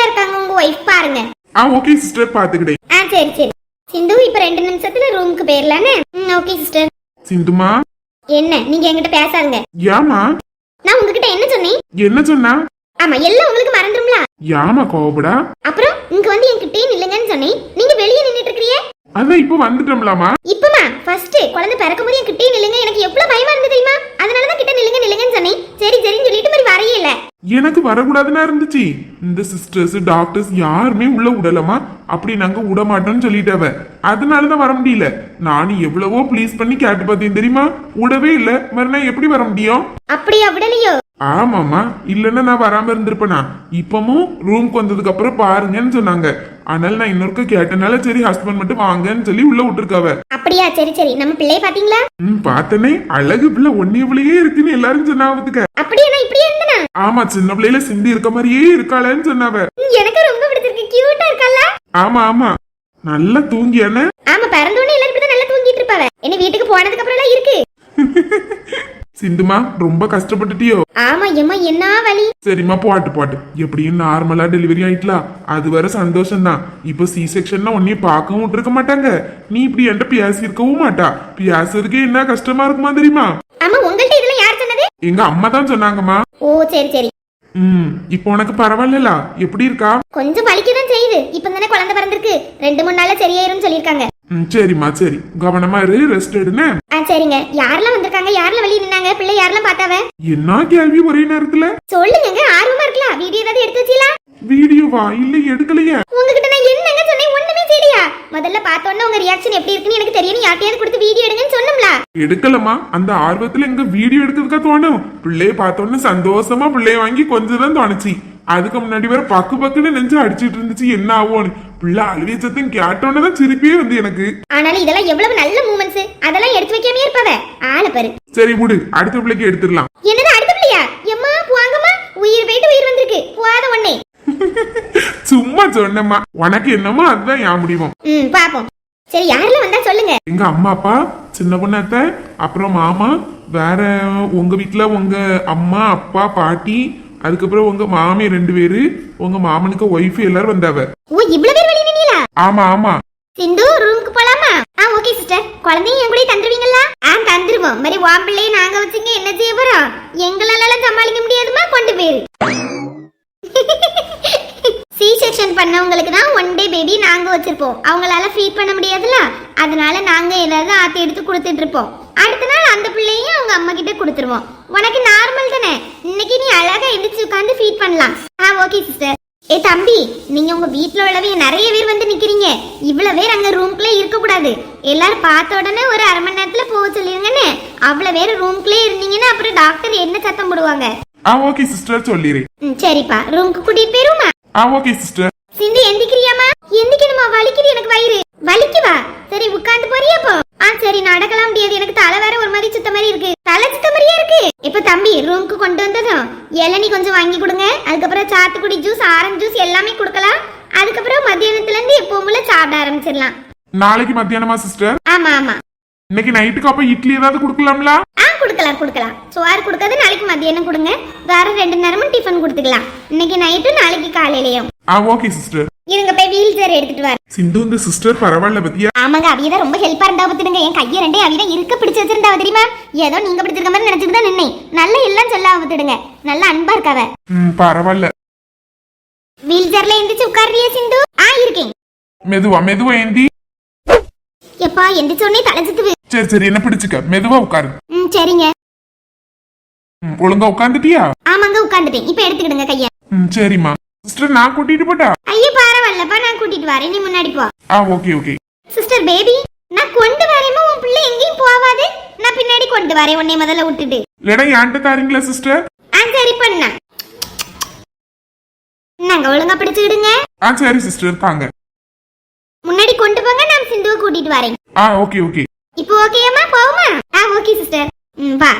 தான் இருக்காங்க உங்க ஒய்ஃப் பாருங்க. ஆ ஓகே சிஸ்டர் பாத்துக்கிட்டேன் ஆ சரி சரி. சிந்து இப்ப ரெண்டு நிமிஷத்துல ரூமுக்கு போயிடலானே ம் ஓகே சிஸ்டர் சிந்துமா? என்ன? நீங்க என்கிட்ட பேசாதுங்க. ஏமா நான் உங்ககிட்ட என்ன சொன்னேன்? என்ன சொன்னா? ஆமா எல்லாம் உங்களுக்கு மறந்துரும்ல? ஏமா கோவப்படா? அப்புறம் இங்க வந்து என்கிட்டயே நில்லுங்கன்னு சொன்னேன். நீங்க வெளியே நின்னுட்டு இருக்கிறீங்க அதான் இப்ப வந்துட்டோம்லாமா? இப்பமா? ஃபர்ஸ்ட் குழந்தை பிறக்கும் போது என்கிட்டயே நில்லுங்க. எனக்கு எவ்வளவு பயமா இருந்து தெரியுமா? அதனால தான் கிட்ட நில்லுங்க நில்லுங்கன்னு சொன்னேன். சரி சரின்னு சொல்லிட்டு மாதிரி வரையே இல்ல எனக்கு வரக்கூடாதுன்னா இருந்துச்சு. இந்த சிஸ்டர்ஸ் டாக்டர்ஸ் யாருமே உள்ள விடலமா அப்படி நாங்க விட மாட்டோம்னு சொல்லிட்டவ. அதனாலதான் வர முடியல. நானும் எவ்வளவோ ப்ளீஸ் பண்ணி கேட்டு பார்த்தேன் தெரியுமா? விடவே இல்ல. மறுநாள் எப்படி வர முடியும்? அப்படியா விடலையோ? ஆமாமா இல்லன்னா நான் வராம இருந்திருப்பேனா? இப்பமும் ரூம்க்கு வந்ததுக்கு அப்புறம் பாருங்கன்னு சொன்னாங்க. அதனால நான் இன்னொருக்க கேட்டனால சரி ஹஸ்பண்ட் மட்டும் வாங்கன்னு சொல்லி உள்ள விட்டுருக்காவ. அப்படியா? சரி சரி. நம்ம பிள்ளைய பாத்தீங்களா ம் பார்த்தனே. அழகு பிள்ளை ஒன்னே பிள்ளையே இருக்குன்னு எல்லாரும் சொன்னாவதுக்க அப்படியா நான் இப்படியே இருந்தனா? ஆமா சின்ன பிள்ளையில சிந்தி இருக்க மாதிரியே இருக்காளேன்னு சொன்னாவ. எனக்கு ரொம்ப பிடிச்சிருக்கு. கியூட்டா இருக்கல்ல ஆமா ஆமா. நல்லா தூங்கியானே ஆமா பிறந்தோடனே எல்லாரும் இப்படிதான் நல்லா தூங்கிட்டு இருப்பாவ. என்ன வீட்டுக்கு போனதுக்கு அப்புறம் எல்லாம் இருக்கு? சிந்துமா ரொம்ப கஷ்டப்பட்டுட்டியோ? ஆமா எம்மா என்ன வலி? சரிம்மா போட்டு போட்டு. எப்படியும் நார்மலா டெலிவரி ஆயிட்டலாம் அது வர சந்தோஷம் தான் இப்போ சி செக்ஷன்லாம் உன்னையும் பார்க்கவும் விட்டுருக்க மாட்டாங்க. நீ இப்படி என்கிட்ட பேசி இருக்கவும் மாட்டா. பேசுறதுக்கே என்ன கஷ்டமா இருக்குமா தெரியுமா? ஆமா உங்கள்ட்ட இதெல்லாம் யார் சொன்னது? எங்க அம்மா தான் சொன்னாங்கம்மா. ஓ சரி சரி. ம் இப்போ உனக்கு பரவாயில்லல? எப்படி இருக்கா? கொஞ்சம் வலிக்கதான் செய்யுது. இப்ப தானே குழந்தை பிறந்திருக்கு. ரெண்டு மூணு நாள்ல சரியாயிரும்னு சொல்லியிருக்காங்க. ம் சரிம்மா சரி. கவனமா இரு ரெஸ்ட் எடுனே ஆ சரிங்க. யாரெல்லாம் வந்திருக்காங்க? யாரெல்லாம் வெளியே நின்னாங்க? பிள்ளை யாரெல்லாம் பார்த்தாவ? என்ன கேள்வி ஒரே நேரத்துல? சொல்லுங்க ஆர்வமா இருக்கலாம் வீடியோ ஏதாவது எடுத்து வச்சீங்களா வீடியோவா? இல்ல எடுக்கலையே. உங்ககிட்ட நான் என்னங்க சொன்னேன்? ஒண்ணுமே செய்யலையா? முதல்ல பார்த்தோன்னே உங்க ரியாக்ஷன் எப்படி இருக்குன்னு எனக்கு தெரியும் யார்ட்டையாவது கொடுத்து வீடியோ எடுங்கன்னு சொன்னோம்ல. எடுக்கலமா அந்த ஆர்வத்துல எங்க வீடியோ எடுக்கிறதுக்கா தோணும்? பிள்ளைய பார்த்தோன்னு சந்தோஷமா பிள்ளைய வாங்கி கொஞ்சம் தான் தோணுச்சு. அதுக்கு முன்னாடி வேற பக்கு பக்குன்னு நெஞ்சு அடிச்சிட்டு இருந்துச்சு என்ன ஆகும்னு பிள்ளை அழுவிய சத்தம் கேட்டோன்னே தான் சிரிப்பே வந்து எனக்கு. ஆனாலும் இதெல்லாம் எவ்வளவு நல்ல மூமெண்ட்ஸ் அதெல்லாம் எடுத்து வைக்காம இருப்பவ. ஆளை பாரு. சரி விடு அடுத்த பிள்ளைக்கு எடுத்துடலாம். என்னது அடுத்த பிள்ளையா? எம்மா போங்கம்மா. உயிர் போயிட்டு உயிர் வந்திருக்கு. போகாத ஒண்ணே சும்மா சொன்னம்மா. உனக்கு என்னமோ அதுதான் என் முடிவும். ம் பாப்போம். சரி யாரெல்லாம் வந்தா சொல்லுங்க. எங்க அம்மா அப்பா சின்ன பொண்ணாத்த அப்புறம் மாமா வேற உங்க வீட்ல உங்க அம்மா அப்பா பாட்டி அதுக்கப்புறம் உங்க மாமி ரெண்டு பேரு உங்க மாமனுக்கு ஒய்ஃப் எல்லாரும் வந்தாவ. ஓ இவ்வளவு பேர் வெளியே நின்னீங்களா? ஆமா ஆமா. சிந்து ரூமுக்கு போலாமா? ஆ ஓகே சிஸ்டர் குழந்தையும் என் கூட தந்துருவீங்களா ஆ தந்துருவோம். மாதிரி உன் பிள்ளையை நாங்க வச்சுங்க என்ன செய்ய போறோம்? எங்களால சமாளிக்க முடியாதுமா கொண்டு போயிரு. சி செக்ஷன் பண்ணவங்களுக்கு தான் ஒன் டே பேபி நாங்க வச்சிருப்போம். அவங்களால ஃபீட் பண்ண முடியாதுல அதனால நாங்க ஏதாவது ஆத்தி எடுத்து கொடுத்துட்டு இருப்போம். அடுத்த நாள் அந்த பிள்ளையும் அவங்க அம்மா கிட்ட கொடுத்துருவோம். உனக்கு நார்மல் தானே? இன்னைக்கு நீ அழகா எந்திரிச்சு உட்காந்து ஃபீட் பண்ணலாம். ஆ ஓகே சிஸ்டர் ஏ தம்பி நீங்க உங்க வீட்ல உள்ளவே நிறைய பேர் வந்து நிக்கிறீங்க. இவ்வளவு பேர் அங்க ரூம்குள்ளே இருக்க கூடாது எல்லாரும் பார்த்த உடனே ஒரு அரை மணி நேரத்துல போக சொல்லிருங்கன்னு. அவ்வளவு பேர் ரூம்குள்ளே இருந்தீங்கன்னா அப்புறம் டாக்டர் என்ன சத்தம் போடுவாங்க? ஆ ஓகே சிஸ்டர் சொல்லிடு. சரிப்பா. ரூமுக்கு கூட்டிட்டு போயிருமா? ஆ ஓகே சிஸ்டர் சிந்து எந்திக்கிறியாமா எந்திக்கணுமா? வலிக்குது எனக்கு வயிறு. வலிக்குவா சரி உட்கார்ந்து போறியா அப்போ ஆ சரி நடக்கலாம் முடியாது. எனக்கு தலை வேற ஒரு மாதிரி சுத்த மாதிரி இருக்கு. தலை சுத்த மாதிரியே இருக்கு? இப்ப தம்பி ரூமுக்கு கொண்டு வந்ததும் இளநீ கொஞ்சம் வாங்கி கொடுங்க. அதுக்கப்புறம் சாத்துக்குடி ஜூஸ் ஆரஞ்சு ஜூஸ் எல்லாமே கொடுக்கலாம். அதுக்கப்புறம் மத்தியானத்துல இருந்து எப்பவும் போல சாப்பிட ஆரம்பிச்சிடலாம். நாளைக்கு மத்தியானமா சிஸ்டர் ஆமா ஆமா. இன்னைக்கு நைட்டுக்கு அப்ப இட்லி ஏதாவது கொடுக்கலாம்ல? ஆ கொடுக்கலாம் கொடுக்கலாம். சோறு கொடுக்காது நாளைக்கு மத்தியானம் கொடுங்க. வேற ரெண்டு நேரமும் டிஃபன் கொடுத்துக்கலாம். இன்னைக்கு நைட்டு நாளைக்கு காலையிலயும். ஆ ஓகே சிஸ்டர் இருங்க போய் வீல் சேர் எடுத்துட்டு வர சிந்து இந்த சிஸ்டர் பரவாயில்ல பத்தியா? ஆமாங்க அவிய தான் ரொம்ப ஹெல்ப்பா இருந்தா பத்துடுங்க என் கையை ரெண்டே அவிய தான் இருக்க பிடிச்சு வச்சிருந்தா தெரியுமா? ஏதோ நீங்க பிடிச்சிருக்க மாதிரி நினைச்சிட்டு தான் நின்னேன். நல்ல எல்லாம் சொல்ல பத்துடுங்க நல்ல அன்பா இருக்காவ. ம் பரவாயில்ல. வீல் சேர்ல எந்திரிச்சு உட்கார்றியா சிந்து? ஆ இருக்கேன். மெதுவா மெதுவா ஏந்தி. எப்பா எந்திரிச்ச உடனே தலை சுத்துது சரி சரி என்ன பிடிச்சுக்க? மெதுவா உட்காரு. ம் சரிங்க. ம், ஒழுங்கா உட்காந்துட்டியா ஆமாங்க உட்காந்துட்டேன் இப்ப எடுத்துக்கிடுங்க கைய. ம் சரிம்மா. சிஸ்டர் நான் கூட்டிட்டு போட்டா? ஐயோ பரவாயில்லப்பா நான் கூட்டிட்டு வரேன். நீ முன்னாடி போ. ஆ ஓகே ஓகே சிஸ்டர் பேபி நான் கொண்டு வரேமா உன் பிள்ளை எங்கேயும் போவாது. நான் பின்னாடி கொண்டு வரேன். உன்னை முதல்ல விட்டுட்டு. இல்லடா என்கிட்ட தாரீங்களா சிஸ்டர் ஆ சரி பண்ண. நாங்க ஒழுங்கா பிடிச்சுக்கிடுங்க ஆ சரி சிஸ்டர் தாங்க முன்னாடி கொண்டு போங்க நான் சிந்துவை கூட்டிட்டு வரேன். ஆ ஓகே ஓகே இப்போ ஓகேம்மா போகுமா ஆ ஓகே சிஸ்டர் ம் வா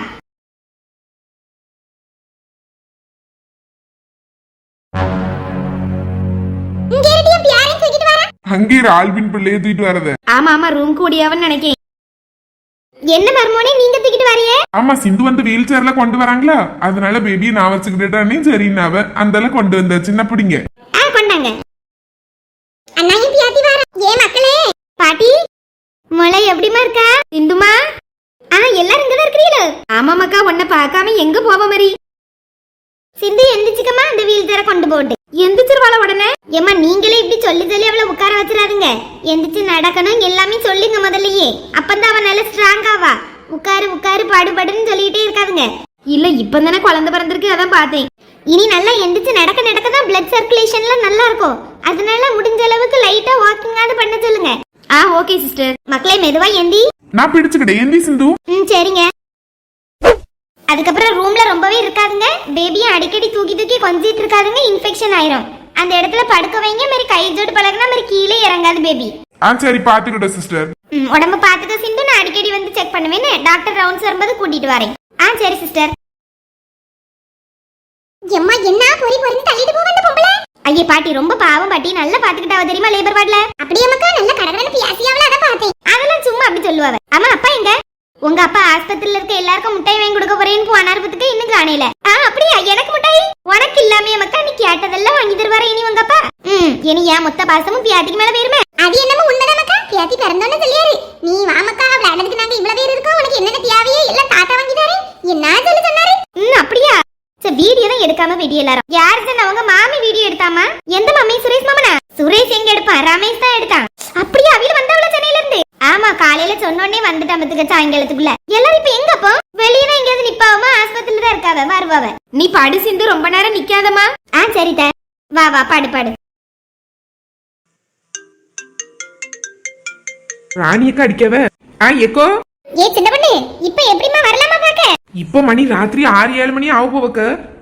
இங்க இருடி அப்ப யாரையும் தூக்கிட்டு வர அங்கே இரு, ஆல்வின் பிள்ளைய தூக்கிட்டு வரத. ஆமா ஆமா ரூம் கூடியாவன்னு நினைக்கேன். என்ன மர்மோனே நீங்க தூக்கிட்டு வரையே? ஆமா சிந்து வந்து வீல் சேர்ல கொண்டு வராங்களா? அதனால பேபியை நான் வச்சுக்கிட்டேன்னு சரின்னாவ அந்தல கொண்டு வந்த சின்ன பிடிங்க. ஆ கொண்டாங்க. அண்ணாயும் பியாத்தி வர? ஏ மக்களே பாட்டி முளை எப்படிமா இருக்கா? சிந்துமா? ஆ எல்லாரும் இங்க தான் இருக்கிறீங்களோ ஆமாமாக்கா உன்னை பார்க்காம எங்க போவ மாதிரி சிந்து எந்திரிச்சுக்கமா அந்த வீல் சேர கொண்டு போட்டு. எந்திரிச்சிருவாள உடனே? ஏம்மா நீங்களே இப்படி சொல்லி சொல்லி அவளை உட்கார வச்சிடாதீங்க. எந்திரிச்சு நடக்கணும் எல்லாமே சொல்லுங்க முதல்லயே. அப்பந்தான் அவன் நல்ல ஸ்ட்ராங் ஆவா. உட்காரு உட்காரு பாடுபடுன்னு சொல்லிட்டே இருக்காதுங்க. இல்ல இப்பதானே குழந்தை பிறந்திருக்கு அதான் பார்த்தேன். இனி நல்லா எந்திரிச்சு நடக்க நடக்க தான் பிளட் சர்க்குலேஷன்லாம் நல்லா இருக்கும். அதனால முடிஞ்ச அளவுக்கு லைட்டா வாக்கிங்காவது பண்ண சொல்லுங்க. ஆ ஓகே சிஸ்டர் மக்களே மெதுவா எந்தி நான் பிடிச்சுக்கிட்டேன். ஏந்தி சிந்து. ம் சரிங்க. ரொம்பவே இருக்காதுங்க. பேபியை அடிக்கடி தூக்கி தூக்கி கொஞ்சிட்டு இருக்காதுங்க. இன்ஃபெக்ஷன் ஆயிரும். அந்த இடத்துல படுக்க வைங்க. மாதிரி கை ஜோடு பழகுனா மாதிரி கீழே இறங்காது பேபி ஆ சரி பாத்துக்கிட்டேன் சிஸ்டர் உடம்ப பார்த்துக்க சிந்து. நான் அடிக்கடி வந்து செக் பண்ணுவேன்னு டாக்டர் ரவுண்ட்ஸ் வரும்போது கூட்டிட்டு வரேன். ஆ சரி சிஸ்டர் எம்மா என்ன? பொறி பொறின்னு தள்ளிட்டு போக அந்த பொம்பளை. ஐயே பாட்டி ரொம்ப பாவம் பாட்டி. நல்லா பாத்துக்கிட்டாவ தெரியுமா லேபர் வார்டுல அப்படியே மக்கா நல்ல கடகடன்னு பியாசியாவல அத பார்த்தேன். அதெல்லாம் சும்மா அப்படி சொல்லுவாவ. ஆமா அப்பா எங்க? உங்க அப்பா ஆஸ்பத்திரியில இருக்க எல்லாருக்கும் முட்டாய் வாங்கி கொடுக்க போறேன்னு போனார் பத்துக்கு இன்னும் காணையில ஆ அப்படியா? எனக்கு முட்டாய்? உனக்கு இல்லாமே மக்கா நீ கேட்டதெல்லாம் வாங்கி தருவாரா இனி உங்க அப்பா. ம் இனி ஏன் மொத்த பாசமும் பியாத்திக்கு மேல போயிருமே. அது என்னமோ உண்மைதான் மக்கா. பியாத்தி பிறந்தோன்னு சொல்லியாரு. நீ வா மக்கா விளையாடுறதுக்கு நாங்க இவ்வளவு பேர் இருக்கோம். உனக்கு என்னென்ன தேவையோ எல்லாம் தாத்தா வாங்கி தரே என்ன சொல்லி சொன்னாரு? ம் அப்படியா? சரி வீடியோ தான் எடுக்காம வீடியோ எல்லாரும். யார் சொன்ன அவங்க மாமி வீடியோ எடுத்தாமா எந்த மாமி சுரேஷ் மாமனா சுரேஷ் எங்க எடுப்பான் ரமேஷ் தான் எடுத்தான் அப்படியா அவில வந்தவள சென்னையில இருந்து ஆமா காலையில சொன்னோடனே பத்துக்க சாயங்காலத்துக்குள்ள எல்லாரும் இப்ப எங்க அப்போ வெளியே தான் எங்கேயாவது நிப்பாவமா ஆஸ்பத்திரியில தான் இருக்காவ? வருவாவ? நீ படு சிந்து ரொம்ப நேரம் நிக்காதமா ஆ சரி த. வா வா பாடு பாடு. ராணியக்கா அடிக்கவ? ஆ எக்கோ ஏ சின்ன பொண்ணு இப்ப எப்படிமா வரலாமா பாக்க இப்ப மணி ராத்திரி ஆறு ஏழு மணி ஆக போவக்க.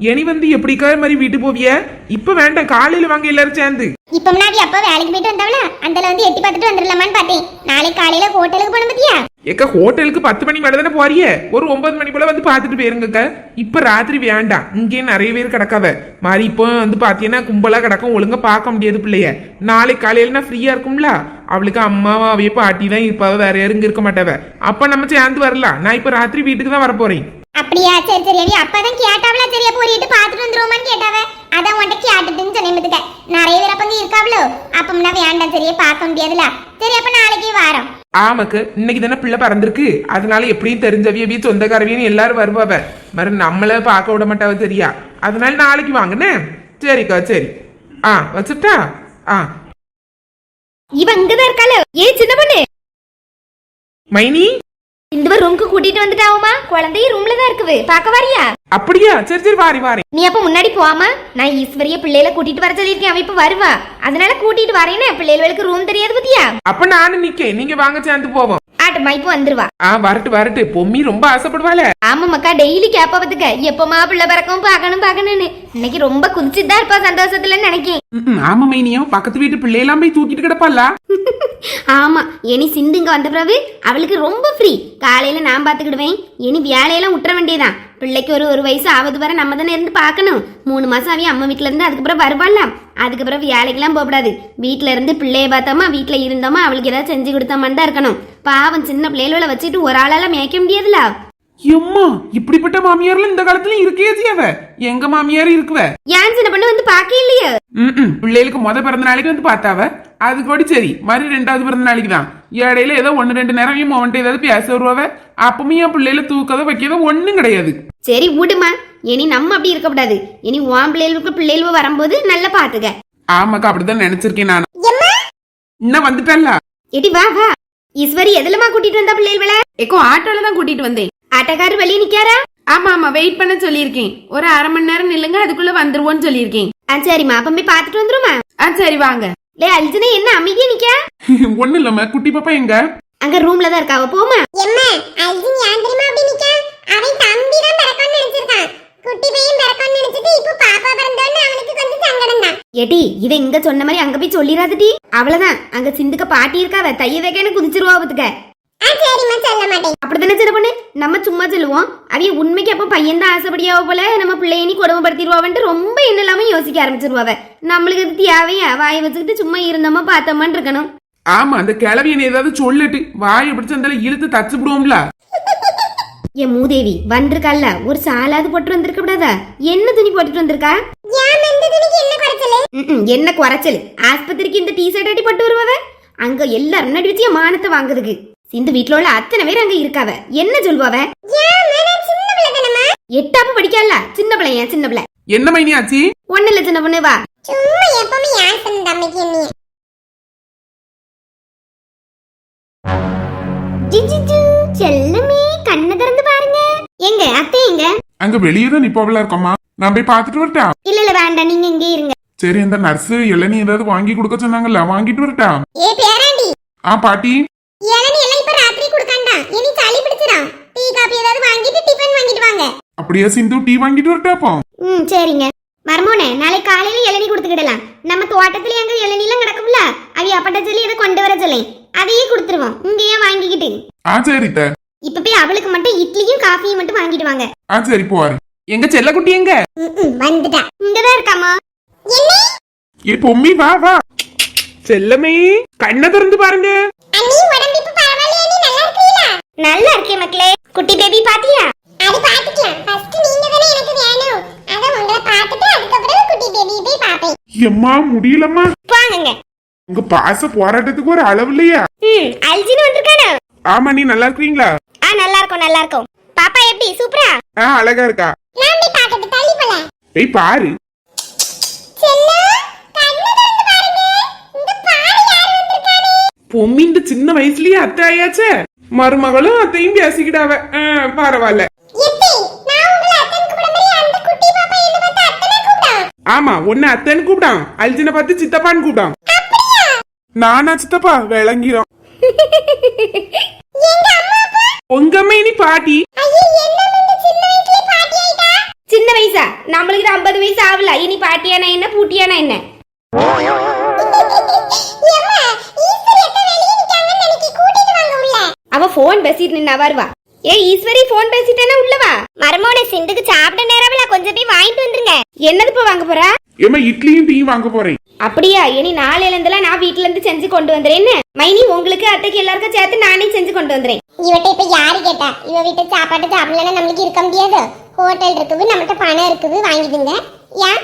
இனி வந்து எப்படிக்கா மாதிரி வீட்டு போவிய? இப்ப வேண்டாம் காலையில வாங்க எல்லாரும் சேர்ந்து. இப்ப முன்னாடி அப்பா வேலைக்கு போயிட்டு வந்தவள? அந்தல வந்து எட்டி பார்த்துட்டு வந்துடலாமான்னு பார்த்தேன். நாளைக்கு காலையில ஹோட்டலுக்கு போன பத்தியா? ஏக்கா ஹோட்டலுக்கு பத்து மணி மேல தானே போறிய ஒரு ஒன்பது மணி போல வந்து பாத்துட்டு போயிருங்கக்கா. இப்ப ராத்திரி வேண்டாம். இங்கே நிறைய பேர் கிடக்காவ. மாதிரி இப்போ வந்து பாத்தீங்கன்னா கும்பலா கிடக்கும். ஒழுங்கா பார்க்க முடியாது பிள்ளைய. நாளைக்கு காலையில நான் ஃப்ரீயா இருக்கும்ல? அவளுக்கு அம்மாவா அவைய பாட்டி தான் இருப்பாவ வேற யாரும் இங்க இருக்க மாட்டாவ. அப்ப நம்ம சேர்ந்து வரலாம். நான் இப்ப ராத்திரி வீட்டுக்கு தான் வரப்போறேன். அப்படியா? சரி சரி அப்பதான் கேட்டாவளா? சரியா போறிட்டு பாத்துட்டு வந்துருவோமான்னு கேட்டாவ. அதான் உன்ட்ட கேட்டுட்டுன்னு சொன்னேன். நிறைய பேர் அப்ப இங்க இருக்காவளோ? அப்பம்னா வேண்டாம் சரியா பார்க்க முடியாதுல. சரி அப்ப நாளைக்கு வாரம். ஆமாக்கு இன்னைக்கு தானே பிள்ளை பிறந்திருக்கு? அதனால எப்படியும் தெரிஞ்சவிய சொந்தக்காரவியன்னு எல்லாரும் வருவாவ மறு நம்மள பார்க்க விட மாட்டாவ சரியா அதனால நாளைக்கு வாங்கண்ணே. சரிக்கா சரி. ஆ வச்சுட்டா? ஆ. இவ இங்கதான் இருக்காள. ஏ சின்ன பொண்ணு மைனி? இந்த ரூமுக்கு கூட்டிட்டு வந்துட்டாவுமா குழந்தைய ரூம்ல தான் இருக்குது. பாக்க வரியா? அப்படியா? சரி சரி வாரி வாரி. நீ அப்ப முன்னாடி போவாம? நான் ஈஸ்வரிய பிள்ளைகளை கூட்டிட்டு வர சொல்லியிருக்கேன். அவ இப்ப வருவா. அதனால கூட்டிட்டு வரேன்னு பிள்ளைகளுக்கு ரூம் தெரியாது பத்தியா? அப்ப நானும் நிக்கேன். நீங்க வாங்க சேர்ந்து போவோம். ஆட்டுமா இப்ப வந்துருவா. ஆ வரட்டு வரட்டு. பொம்மி ரொம்ப ஆசைப்படுவாள. ஆமா மக்கா டெய்லி கேப்ப பத்துக்க. எப்பமா பிள்ளை பிறக்கும் பார்க்கணும் பார்க்கணும்னு. இன்னைக்கு ரொம்ப குதிச்சுட்டு தான் இருப்பா சந்தோஷத்துல நினைக்கேன். ஆமா மைனியும். பக்கத்து வீட்டு பிள்ளையெல்லாம் போய் தூக்கிட்டு கிடப்பாளா? ஆமா இனி சிந்து இங்க வந்த பிறகு அவளுக்கு ரொம்ப ஃப்ரீ காலையில நான் பாத்துக்கிடுவேன். இனி வேலையெல்லாம் விட்டுற வேண்டியதான். பிள்ளைக்கு ஒரு ஒரு வயசு ஆவது வரை நம்ம தானே இருந்து பார்க்கணும். மூணு மாசம் அவன் அம்மா வீட்ல இருந்து அதுக்கப்புறம் வருவாள்ல. அதுக்கப்புறம் வேலைக்கெல்லாம் போகக்கூடாது. வீட்ல இருந்து பிள்ளைய பார்த்தோமா வீட்ல இருந்தோமா அவளுக்கு ஏதாவது செஞ்சு கொடுத்தோமான்னு தான் இருக்கணும். பாவம் சின்ன பிள்ளைகள வச்சுட்டு ஒரு ஆளால மேய்க்க முடியாதுல எம்மா இப்படிப்பட்ட மாமியார்ல இந்த காலத்துல இருக்கே அவ எங்க மாமியார் இருக்குவ? ஏன் சின்ன பொண்ணு வந்து பார்க்க இல்லையோ? பிள்ளைகளுக்கு முத பிறந்த நாளைக்கு வந்து பார்த்தாவ? அது கூட சரி. மறு ரெண்டாவது பிறந்த நாளைக்கு தான். இடையில ஏதோ ஒன்னு ரெண்டு நேரம் மோன்ட்ட ஏதாவது பேச வருவாவ. அப்பவும் என் பிள்ளையில தூக்கதோ வைக்கதோ ஒண்ணும் கிடையாது. சரி விடுமா. இனி நம்ம அப்படி இருக்கக்கூடாது இனி உன் பிள்ளைகளுக்கு பிள்ளைகள் வரும்போது நல்லா பாத்துக்க ஆமாக்கா அப்படிதான் நினைச்சிருக்கேன் நான். இன்னும் வந்துட்டல்ல எடி வா வா. ஈஸ்வரி எதுலமா கூட்டிட்டு வந்தா பிள்ளைகள? எக்கோ ஆட்டோல தான் கூட்டிட்டு வந்தேன். ஆட்டக்காரு வெளியே நிக்காரா? ஆமா ஆமா வெயிட் பண்ண சொல்லியிருக்கேன். ஒரு அரை மணி நேரம் நில்லுங்க அதுக்குள்ள வந்துருவோம்னு சொல்லியிருக்கேன். ஆ சரிம்மா. அப்ப போய் பாத்துட்டு வந்துருமா? ஆ சரி வாங்க. லே அல்ஜினா என்ன அமைதியா நிக்கா? ஒண்ணு இல்லம்மா. குட்டி பாப்பா எங்க? அங்க ரூம்ல தான் இருக்கா அவ போமா எம்மா அல்வின் ஏன் தெரியுமா அப்படி நிக்கான் அவன் தம்பி தான் பிறக்கணும்னு நினைச்சிருக்கான். குட்டி பையன் பிறக்கணும்னு நினைச்சிட்டு இப்போ பாப்பா பிறந்தோன்னு அவனுக்கு கொஞ்சம் சங்கடம் தான். ஏடி இத இங்க சொன்ன மாதிரி அங்க போய் சொல்லிராதடி. அவ்வளவுதான் அங்க சிந்துக்க பாட்டி இருக்காவ தைய வைக்கன்னு குதிச்சிருவா பத்துக்க. அப்படித்தானே பொண்ணு? நம்ம சும்மா சொல்லுவோம். அவைய உண்மைக்கு அப்ப பையன் தான் ஆசைப்படியாவ போல நம்ம பிள்ளைய நீ கொடுமைப்படுத்திடுவாவன்ட்டு ரொம்ப என்ன இல்லாம யோசிக்க ஆரம்பிச்சிருவாவ நம்மளுக்கு அது தேவையா? வாயை வச்சுக்கிட்டு சும்மா இருந்தோமா பார்த்தோமான்னு இருக்கணும். ஆமா அந்த கிளவியன் ஏதாவது சொல்லட்டு வாயை பிடிச்சு அந்த இழுத்து தச்சு விடுவோம்ல. என் மூதேவி வந்திருக்கால ஒரு சாலாவது போட்டு வந்திருக்க கூடாதா? என்ன துணி போட்டுட்டு வந்திருக்கா? என்ன குறைச்சலு? என்ன ஆஸ்பத்திரிக்கு இந்த டீ ஷர்ட் அடி போட்டு வருவவ அங்க எல்லாரும் முன்னாடி வச்சு மானத்தை வாங்குறதுக்கு? இந்த வீட்ல உள்ள அத்தனை பேர் அங்க இருக்காவ. என்ன சொல்வாவ சின்ன எட்டாப்பு படிக்கல சின்ன பிள்ளைய சின்ன பிள்ளை? என்ன மைனி ஆச்சு? ஒண்ணு இல்ல சின்ன பொண்ணு வா. சும்மா எப்பவுமே யார் பண்ண தம்பிக்கு என்னைய ஜிஜிஜு, செல்லமே கண்ணை திறந்து பாருங்க. எங்க அத்தை எங்க? அங்க வெளியே தான் நிப்பாவலா இருக்கோமா நான் போய் பார்த்துட்டு வரட்டா? இல்ல இல்ல வேண்டாம் நீங்க இங்கே இருங்க. சரி இந்த நர்ஸ் இளநீ ஏதாவது வாங்கி கொடுக்க சொன்னாங்கல்ல வாங்கிட்டு வரட்டா? ஏ பேராண்டி. ஆ பாட்டி. இளநீ எல்லாம் இப்ப ராத்திரி கொடுக்காண்டா. இனி சளி பிடிச்சிடும் டீ காபி ஏதாவது வாங்கிட்டு டிபன் வாங்கிட்டு வாங்க. அப்படியே சிந்து? டீ வாங்கிட்டு வரட்டா அப்போ ம் சரிங்க. மர்மோனே நாளை காலையில இளநீ கொடுத்துக்கிடலாம். நம்ம தோட்டத்துல எங்க இளநீலாம் கிடக்கும்ல அவி அப்பட்ட சொல்லி அதை கொண்டு வர சொல்லி. அதையே கொடுத்துருவோம். இங்கேயே வாங்கிக்கிட்டு. ஆ சரி த இப்ப போய் அவளுக்கு மட்டும் இட்லியும் காஃபியும் மட்டும் வாங்கிட்டு வாங்க. ஆ சரி போவாரு எங்க செல்லக்குட்டி எங்க? ம்ம், வந்துட்டா. இங்கதான் இருக்காமா ஏ பொம்மி வா வா. செல்லமே கண்ணை திறந்து பாருங்க. நல்லா இருக்கே மக்களே. குட்டி பேபி பாத்தியா? அது பாத்துக்கலாம். ஃபர்ஸ்ட் நீங்க தானே எனக்கு வேணும். அத உங்களை பார்த்துட்டு அதுக்கப்புறம் குட்டி பேபி போய் பாப்பேன் எம்மா முடியலம்மா. வாங்குங்க. உங்க பாச போராட்டத்துக்கு ஒரு அளவு இல்லையா? ம் அல்ஜின் வந்திருக்கானோ? ஆமா நீ நல்லா இருக்கீங்களா? ஆ நல்லா இருக்கும் நல்லா இருக்கும். பாப்பா எப்படி சூப்பரா? ஆ அழகா இருக்கா. நான் போய் பார்க்கட்டு தள்ளி போல. ஏய் பாரு. செல்லம் கண்ணு திறந்து பாருங்க இந்த பாரு யார் வந்திருக்கானே பொம்மி இந்த சின்ன வயசுலயே அத்தை ஆயாச்சே மருமகளும் அத்தையும் பேசிக்கிட்டாவ பரவாயில்ல. ஆமா உன்னை அத்தைன்னு கூப்பிட்டான் அல்ஜினை பார்த்து சித்தப்பான்னு கூப்பிட்டான் நானா சித்தப்பா? விளங்கிறோம் எங்க அம்மா அப்பா? உங்க அம்மா இனி பாட்டி. ஐயோ என்ன இந்த சின்ன வயசுலயே பாட்டி ஆயிட்டா? சின்ன வயசா? நம்மளுக்கு ஐம்பது வயசு ஆகல. இனி பாட்டியானா என்ன? பூட்டியானா என்ன? ஏம்மா ஈஸ்வரி எத்த வெளிய நிக்காங்கன்னு நினைக்கி கூட்டிட்டு வாங்க உள்ள அவ போன் பேசிட்டு நின்னா வருவா. ஏ ஈஸ்வரி போன் பேசிட்டேனா உள்ளவா? மரமோட சிந்துக்கு சாப்பிட நேரம்ல கொஞ்சம் போய் வாங்கிட்டு வந்துருங்க. என்னது இப்ப வாங்க போறா? ஏமா இட்லியும் டீயும் வாங்க போறேன். அப்படியா? இனி நாளையில இருந்தெல்லாம் நான் வீட்ல இருந்து செஞ்சு கொண்டு வந்துறேன்னு மைனி உங்களுக்கு அத்தைக்கு எல்லாருக்கும் சேர்த்து நானே செஞ்சு கொண்டு வந்துறேன் இவட்ட இப்ப யாரு கேட்டா? இவ வீட்டு சாப்பாடு சாப்பிடலன்னா நம்மளுக்கு இருக்க முடியாது. ஹோட்டல் இருக்குது நம்மகிட்ட பணம் இருக்குது வாங்கிடுங்க. ஏன்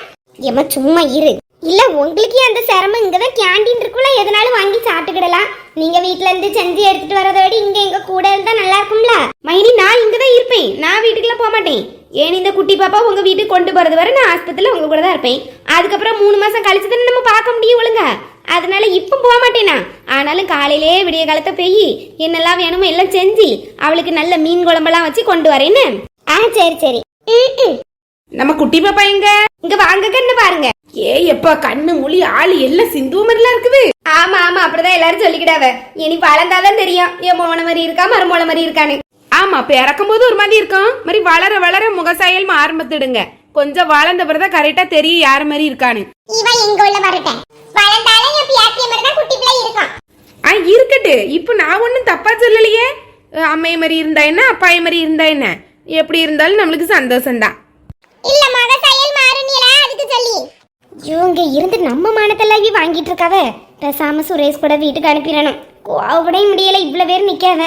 ஏமா சும்மா இரு. இல்ல உங்களுக்கு அந்த சிரமம். இங்கதான் கேண்டீன் இருக்குல்ல எதனாலும் வாங்கி சாப்பிட்டுக்கிடலாம். நீங்க வீட்ல இருந்து செஞ்சு எடுத்துட்டு வரதை விட இங்க எங்க கூட இருந்தா நல்லா இருக்கும்ல? மைனி நான் இங்கதான் இருப்பேன். நான் வீட்டுக்குலாம் போக மாட்டேன். ஏன் இந்த குட்டி பாப்பா உங்க வீட்டுக்கு கொண்டு போறது வரை நான் ஆஸ்பத்திரியில உங்க கூட தான் இருப்பேன். அதுக்கப்புறம் மூணு மாசம் கழிச்சு தானே நம்ம பார்க்க முடியும் ஒழுங்க? அதனால இப்போ போக மாட்டேனா ஆனாலும் காலையிலே விடிய காலத்தை போய் என்னெல்லாம் வேணுமோ எல்லாம் செஞ்சு அவளுக்கு நல்ல மீன் குழம்பெல்லாம் வச்சு கொண்டு வரேன்னு. ஆ சரி சரி. ம், ம். நம்ம குட்டி பாப்பா எங்க? இங்க வாங்க கண்ணு பாருங்க. ஏ எப்பா கண்ணு மொழி ஆளு எல்லாம் சிந்து மாதிரிலாம் இருக்குது. ஆமா ஆமா அப்படிதான் எல்லாரும் சொல்லிக்கிடாவ இனி வளர்ந்தாதான் தெரியும். என் மோன மாதிரி இருக்கா மருமோன மாதிரி இருக்கான்னு. ஆமா பிறக்கும் போது ஒரு மாதிரி இருக்கும் மாதிரி வளர வளர முகசாயல் ஆரம்பித்துடுங்க. கொஞ்சம் வளர்ந்த பிறகு கரெக்டா தெரியும் யார் மாதிரி இருக்கான்னு. இவ எங்க உள்ள வரட்டேன் வளர்ந்தாலும் என் பியாத்திய மாதிரி தான் குட்டி பிள்ளை இருக்கான் ஆ இருக்கட்டு. இப்போ நான் ஒன்றும் தப்பா சொல்லலையே. அம்மைய மாதிரி இருந்தா என்ன அப்பாய மாதிரி இருந்தா என்ன? எப்படி இருந்தாலும் நம்மளுக்கு சந்தோஷம்தான். இல்ல மக செயல் மாறுனியல அதுக்கு சொல்லி. இவங்க இருந்து நம்ம மானத்தெல்லாம் வாங்கிட்டு இருக்காவ? பேசாம சுரேஷ் கூட வீட்டுக்கு அனுப்பிடணும். கோவப்படவே முடியல இவ்வளவு பேர் நிக்காவ.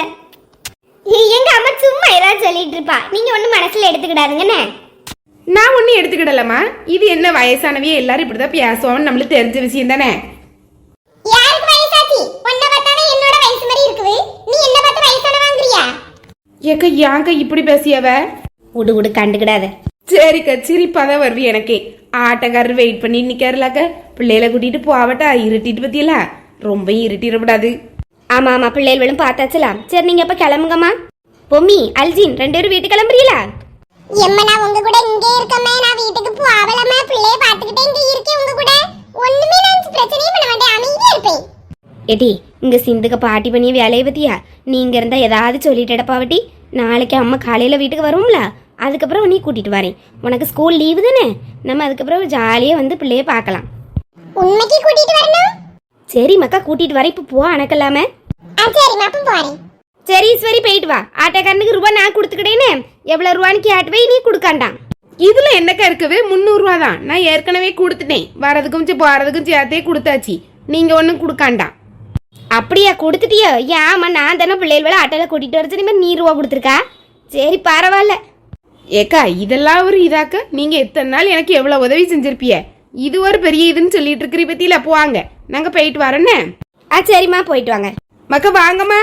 எங்க அம்மா சும்மா ஏதாவது சொல்லிட்டு இருப்பா. நீங்க ஒண்ணும் மனசுல எடுத்துக்கிடாதுங்கண்ணே நான் ஒன்றும் எடுத்துக்கிடலம்மா. இது என்ன வயசானவே எல்லாரும் இப்படிதான் பேசுவோம்னு நம்மளுக்கு தெரிஞ்ச விஷயம் தானே? ஏக்க ஏங்க இப்படி பேசியவ? உடு உடு கண்டுக்கிடாத. சரிக்கா சிரிப்பாதான் வருவி எனக்கே. ஆட்டக்காரர் வெயிட் பண்ணி நிக்காருலாக்க. பிள்ளைகளை கூட்டிட்டு போவட்டா இருட்டிட்டு பத்தியல? ரொம்ப இருட்டிடக்கூடாது ஆமா ஆமா பிள்ளைகளும் பார்த்தாச்சுலாம் சரி நீங்க அப்ப கிளம்புங்கம்மா. பொம்மி அல்ஜின் ரெண்டு பேரும் வீட்டுக்கு கிளம்புறீங்களா எம்மா நான் உங்க கூட இங்கே இருக்கமே. நான் வீட்டுக்கு போகலமா பிள்ளைய பார்த்துக்கிட்டே இங்க இருக்கேன் உங்க கூட. ஒண்ணுமே நான் பிரச்சனையே பண்ண மாட்டேன். அமைதியா இருப்பேன். ஏடி இங்க சிந்துக்கு பாட்டி பண்ணி வேலையை பத்தியா? நீங்க இருந்தா ஏதாவது சொல்லிட்டு பாவட்டி நாளைக்கு அம்மா காலையில வீட்டுக்கு வரும்ல அதுக்கப்புறம் நீ கூட்டிட்டு வரேன். உனக்கு ஸ்கூல் லீவு தானே? நம்ம அதுக்கப்புறம் ஜாலியா வந்து பிள்ளைய பார்க்கலாம். உண்மைக்கு கூட்டிட்டு வரணும்? சரி மக்கா கூட்டிட்டு வரேன். இப்ப போ அணக்கலாம சரிம்மா அப்ப போறேன். சரி சரி போயிட்டு வா. ஆட்டோக்காரனுக்கு ரூபா நான் கொடுத்துக்கிட்டேனே. எவ்வளவு ரூபான்னு கேட்டு போய் நீ கொடுக்காண்டாம். இதுல என்னக்கா இருக்குது? முந்நூறுரூவா தான். நான் ஏற்கனவே கொடுத்துட்டேன். வரதுக்கும் சே- போறதுக்கும் சேர்த்தே கொடுத்தாச்சு. நீங்க ஒன்றும் கொடுக்காண்டாம். அப்படியா கொடுத்துட்டியோ? ஏன் ஆமா நான் தானே பிள்ளைகள் ஆட்டோல கூட்டிட்டு வர சொல்லி நீ ரூபா கொடுத்துருக்கா? சரி பரவாயில்ல. ஏக்கா இதெல்லாம் ஒரு இதாக்க. நீங்கள் எத்தனை நாள் எனக்கு எவ்வளோ உதவி செஞ்சிருப்பிய? இது ஒரு பெரிய இதுன்னு சொல்லிட்டு இருக்கிற பத்தியில் போவாங்க நாங்கள் போயிட்டு வரோன்னே ஆ சரிம்மா போயிட்டு வாங்க. மக்க வாங்கம்மா.